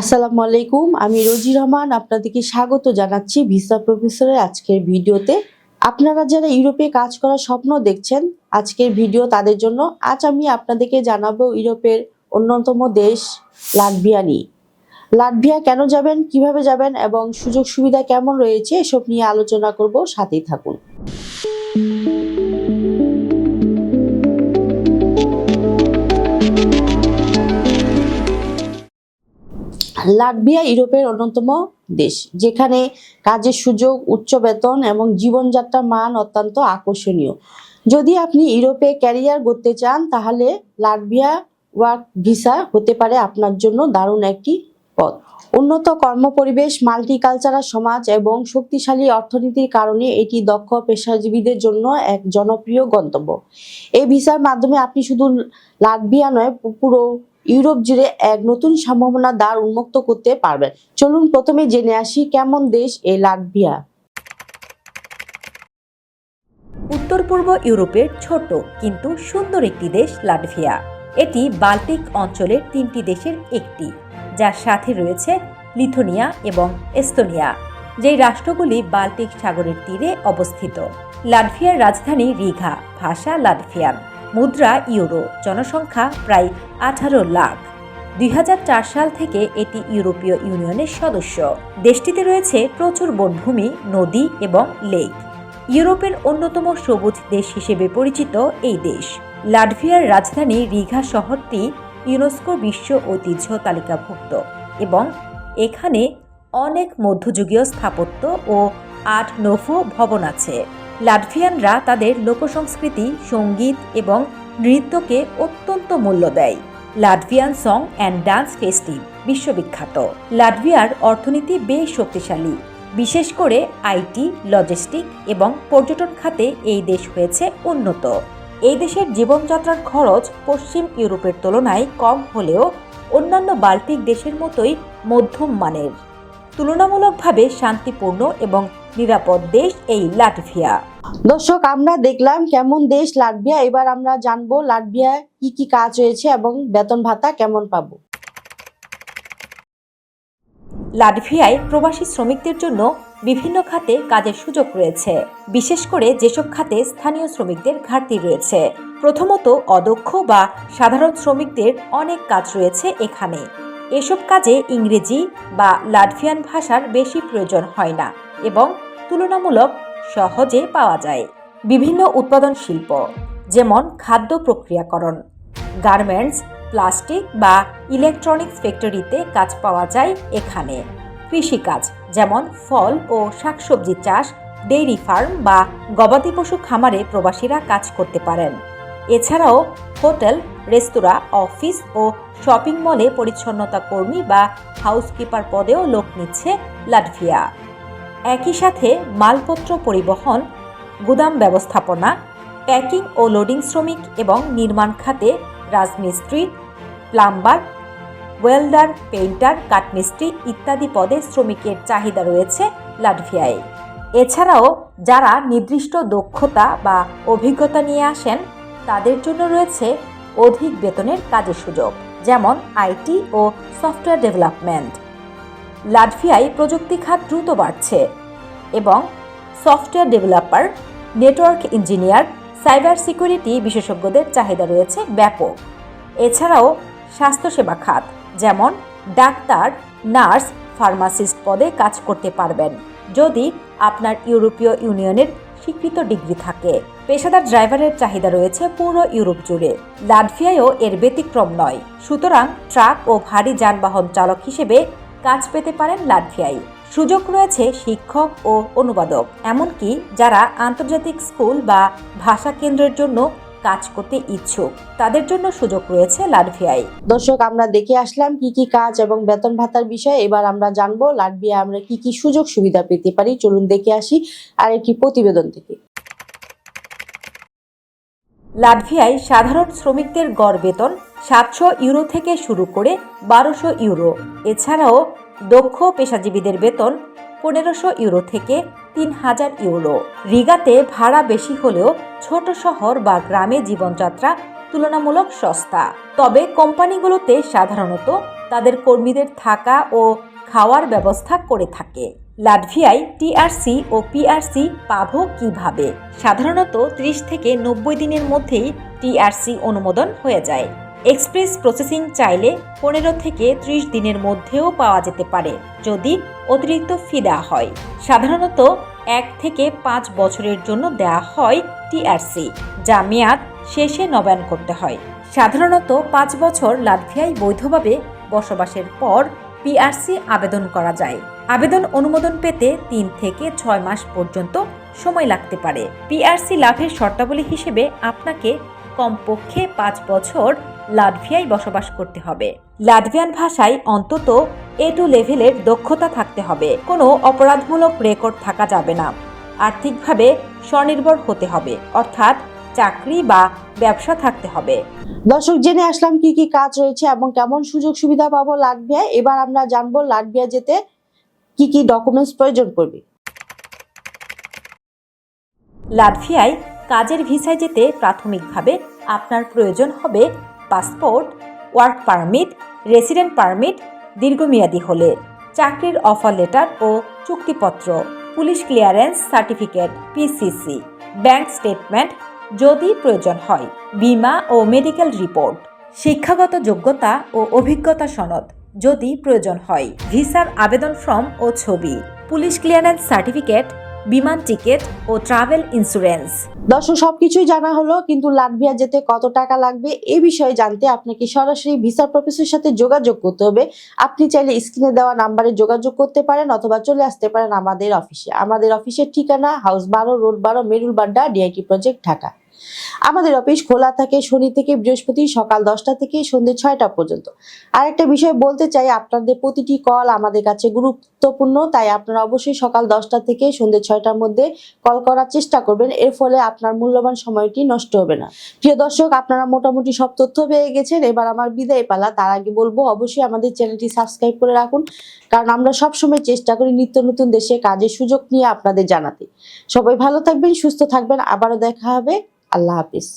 আসসালামু আলাইকুম, আমি রোজি রহমান, আপনাদেরকে স্বাগত জানাচ্ছি ভিসা প্রফেসরের আজকের ভিডিওতে। আপনারা যারা ইউরোপে কাজ করার স্বপ্ন দেখছেন, আজকের ভিডিও তাদের জন্য আজ আমি আপনাদেরকে জানাব ইউরোপের অন্যতম দেশ, লাটভিয়া নিয়ে। লাটভিয়া কেন যাবেন, কীভাবে যাবেন এবং সুযোগ সুবিধা কেমন রয়েছে, এসব নিয়ে আলোচনা করব, সাথেই থাকুন। লাটভিয়া ইউরোপের অন্যতম দেশ, যেখানে কাজের সুযোগ, উচ্চ বেতন এবং জীবনযাত্রার মান অত্যন্ত আকর্ষণীয়। যদি আপনি ইউরোপে ক্যারিয়ার করতে চান, তাহলে লাটভিয়া ওয়ার্ক ভিসা হতে পারে আপনার জন্য দারুণ একটি পথ। উন্নত কর্মপরিবেশ, মাল্টিকালচারাল সমাজ এবং শক্তিশালী অর্থনীতির কারণে এটি দক্ষ পেশাজীবীদের জন্য এক জনপ্রিয় গন্তব্য। এই ভিসার মাধ্যমে আপনি শুধু লাটভিয়া নয়, পুরো ইউরোপ জুড়ে এক নতুন সম্ভাবনা দ্বার উন্মুক্ত করতে পারবেন চলুন প্রথমে জেনে আসি কেমন দেশ এ লাটভিয়া। উত্তর পূর্ব ইউরোপের ছোট কিন্তু সুন্দর একটি দেশ লাটভিয়া। এটি বাল্টিক অঞ্চলের তিনটি দেশের একটি, যার সাথে রয়েছে লিথুনিয়া এবং এস্তোনিয়া, যেই রাষ্ট্রগুলি বাল্টিক সাগরের তীরে অবস্থিত। লাটভিয়ার রাজধানী রিঘা ভাষা লাটভিয়ান। মুদ্রা ইউরো, জনসংখ্যা প্রায় আঠারো লাখ। দুই হাজার চার সাল থেকে এটি ইউরোপীয় ইউনিয়নের সদস্য। দেশটিতে রয়েছে প্রচুর বনভূমি, নদী এবং লেক। ইউরোপের অন্যতম সবুজ দেশ হিসেবে পরিচিত এই দেশ। লাটভিয়ার রাজধানী রিঘা শহরটি ইউনেস্কো বিশ্ব ঐতিহ্য তালিকাভুক্ত এবং এখানে অনেক মধ্যযুগীয় স্থাপত্য ও আট নোভো ভবন আছে। লাটভিয়ানরা তাদের লোকসংস্কৃতি, সংগীত এবং নৃত্যকে অত্যন্ত মূল্য দেয়। Latvian song and dance festive বিশ্ববিখ্যাত। লাটভিয়ার অর্থনীতি বেশ শক্তিশালী। বিশেষ করে আইটি, লজিস্টিক এবং পর্যটন খাতে এই দেশ হয়েছে উন্নত। এই দেশের জীবনযাত্রার খরচ পশ্চিম ইউরোপের তুলনায় কম হলেও অন্যান্য বাল্টিক দেশের মতোই মধ্যম মানের। তুলনামূলকভাবে শান্তিপূর্ণ এবং নিরাপদ দেশ এই লাটভিয়া। দর্শক আমরা দেখলাম কেমন দেশ লাটভিয়া। এবার আমরা জানব লাটভিয়া কি কি কাজ রয়েছে এবং বেতন ভাতা কেমন পাবো। লাটভিয়ায় প্রবাসী শ্রমিকদের জন্য বিভিন্ন খাতে কাজের সুযোগ রয়েছে। বিশেষ করে যেসব খাতে স্থানীয় শ্রমিকদের ঘাটতি রয়েছে। প্রথমত অদক্ষ বা সাধারণ শ্রমিকদের অনেক কাজ রয়েছে এখানে। এসব কাজে ইংরেজি বা লাটভিয়ান ভাষার বেশি প্রয়োজন হয় না এবং তুলনামূলক সহজে পাওয়া যায়। বিভিন্ন উৎপাদন শিল্প, যেমন খাদ্য প্রক্রিয়াকরণ, গার্মেন্টস, প্লাস্টিক বা ইলেকট্রনিক্স ফ্যাক্টরিতে কাজ পাওয়া যায় এখানে। কৃষিকাজ, যেমন ফল ও শাকসবজি চাষ, ডেইরি ফার্ম বা গবাদি পশু খামারে প্রবাসীরা কাজ করতে পারেন। এছাড়াও হোটেল, রেস্তোরাঁ, অফিস ও শপিং মলে পরিচ্ছন্নতা কর্মী বা হাউসকিপার পদেও লোক নিচ্ছে লাটভিয়া। একই সাথে মালপত্র পরিবহন, গুদাম ব্যবস্থাপনা, প্যাকিং ও লোডিং শ্রমিক এবং নির্মাণ খাতে রাজমিস্ত্রি, প্লাম্বার, ওয়েল্ডার, পেইন্টার, কাঠমিস্ত্রি ইত্যাদি পদে শ্রমিকের চাহিদা রয়েছে লাটভিয়ায়। এছাড়াও যারা নির্দিষ্ট দক্ষতা বা অভিজ্ঞতা নিয়ে আসেন, তাদের জন্য রয়েছে অধিক বেতনের কাজের সুযোগ, যেমন আইটি ও সফটওয়্যার ডেভেলপমেন্ট। লাটভিয়ায় প্রযুক্তি খাত দ্রুত বাড়ছে এবং software developer, network engineer, cyber security বিশেষজ্ঞদের চাহিদা রয়েছে ব্যাপক। এছাড়াও স্বাস্থ্যসেবা খাত, যেমন ডাক্তার, নার্স, ফার্মাসিস্ট পদে কাজ করতে পারবেন যদি আপনার ইউরোপীয় ইউনিয়নের স্বীকৃত ডিগ্রি থাকে। পেশাদার ড্রাইভারের চাহিদা রয়েছে পুরো ইউরোপ জুড়ে। লাটভিয়ায়ও এর ব্যতিক্রম নয়। সুতরাং ট্রাক ও ভারী যানবাহন চালক হিসেবে কাজ পেতে পারেন লাটভিয়ায়। সুযোগ রয়েছে শিক্ষক ও অনুবাদক এমনকি যারা আন্তর্জাতিক স্কুল বা ভাষা কেন্দ্রের জন্য কাজ করতে ইচ্ছুক তাদের জন্য সুযোগ রয়েছে লাটভিয়ায়। দর্শক আমরা দেখে আসলাম কি কি কাজ এবং বেতন ভাতার বিষয়ে। এবার আমরা জানব লাটভিয়া আমরা কি কি সুযোগ সুবিধা পেতে পারি। চলুন দেখে আসি আর একটি প্রতিবেদন থেকে। লাটভিয়ায় সাধারণ শ্রমিকদের গড় বেতন সাতশো ইউরো থেকে শুরু করে বারোশো ইউরো। এছাড়াও দক্ষ পেশাজীবীদের বেতন পনেরোশো ইউরো থেকে তিন হাজার ইউরো। রিগাতে ভাড়া বেশি হলেও ছোট শহর বা গ্রামে জীবনযাত্রা তুলনামূলক সস্তা। তবে কোম্পানিগুলোতে সাধারণত তাদের কর্মীদের থাকা ও খাওয়ার ব্যবস্থা করে থাকে। লাটভিয়ায় টিআরসি ও পিআরসি পাব কীভাবে? সাধারণত ত্রিশ থেকে নব্বই দিনের মধ্যেই টিআরসি অনুমোদন হয়ে যায়। এক্সপ্রেস প্রসেসিং চাইলে পনেরো থেকে ত্রিশ দিনের মধ্যেও পাওয়া যেতে পারে যদি অতিরিক্ত ফি দেওয়া হয়। সাধারণত এক থেকে পাঁচ বছরের জন্য দেওয়া হয় টিআরসি, যা মেয়াদ শেষে নবায়ন করতে হয়। সাধারণত পাঁচ বছর লাটভিয়ায় বৈধভাবে বসবাসের পর পিআরসি আবেদন করা যায়। আবেদন অনুমোদন পেতে তিন থেকে ছয় মাস পর্যন্ত সময় লাগতে পারে। পিআরসি লাভের শর্তাবলী হিসেবে আপনাকে কমপক্ষে পাঁচ বছর লাটভিয়ায় বসবাস করতে হবে। লাটভিয়ান ভাষায় অন্তত এ টু লেভেলের দক্ষতা থাকতে হবে। কোনো অপরাধমূলক রেকর্ড থাকা যাবে না। আর্থিকভাবে স্বনির্ভর হতে হবে। অর্থাৎ চাকরি বা ব্যবসা থাকতে হবে। দর্শক জেনে আসলাম কি কি কাজ রয়েছে এবং কেমন সুযোগ সুবিধা পাবো লাটভিয়ায়। এবার আমরা জানব লাটভিয়া যেতে কি কি ডকুমেন্টস প্রয়োজন পড়বে। লাটভিয়ায় কাজের ভিসায় যেতে প্রাথমিকভাবে আপনার প্রয়োজন হবে passport, work permit, resident permit, দীর্ঘমেয়াদী হলে, চাকরির অফার লেটার ও চুক্তিপত্র, police clearance certificate PCC bank statement যদি প্রয়োজন হয়, বীমা ও মেডিকেল রিপোর্ট, শিক্ষাগত যোগ্যতা ও অভিজ্ঞতা সনদ যদি প্রয়োজন হয়, ভিসার আবেদন ফর্ম ও ছবি, পুলিশ ক্লিয়ারেন্স সার্টিফিকেট বিমান টিকিট ও ট্রাভেল ইন্স্যুরেন্স। দর্শক, সবকিছুই জানা হলো, কিন্তু লাটভিয়া যেতে কত টাকা লাগবে এ বিষয়ে জানতে আপনাকে সরাসরি ভিসা প্রফেসরের সাথে যোগাযোগ করতে হবে। আপনি চাইলে স্ক্রিনে দেওয়া নাম্বারে যোগাযোগ করতে পারেন অথবা চলে আসতে পারেন আমাদের অফিসে। আমাদের অফিসের ঠিকানা হাউস বারো, রোড বারো মেরুল বাড্ডা ডিআইটি প্রজেক্ট, ঢাকা। আমাদের অফিস খোলা থাকে, শনি থেকে বৃহস্পতি সকাল দশটা থেকে সন্ধ্যে ছয়টা পর্যন্ত। আর একটা বিষয় বলতে চাই, আপনাদের প্রতিটি কল আমাদের কাছে গুরুত্বপূর্ণ, তাই আপনারা অবশ্যই সকাল দশটা থেকে সন্ধ্যে ছয়টার মধ্যে কল করার চেষ্টা করবেন। এর ফলে আপনার মূল্যবান সময়টি নষ্ট হবে না। প্রিয় দর্শক, আপনারা মোটামুটি সব তথ্য পেয়ে গেছেন। এবার আমার বিদায় পালা। তার আগে বলব, অবশ্যই আমাদের চ্যানেলটি সাবস্ক্রাইব করে রাখুন, কারণ আমরা সবসময় চেষ্টা করি নিত্য নতুন দেশে কাজের সুযোগ নিয়ে আপনাদের জানাতে। সবাই ভালো থাকবেন, সুস্থ থাকবেন। আবারও দেখা হবে আল্লাহ হাফিজ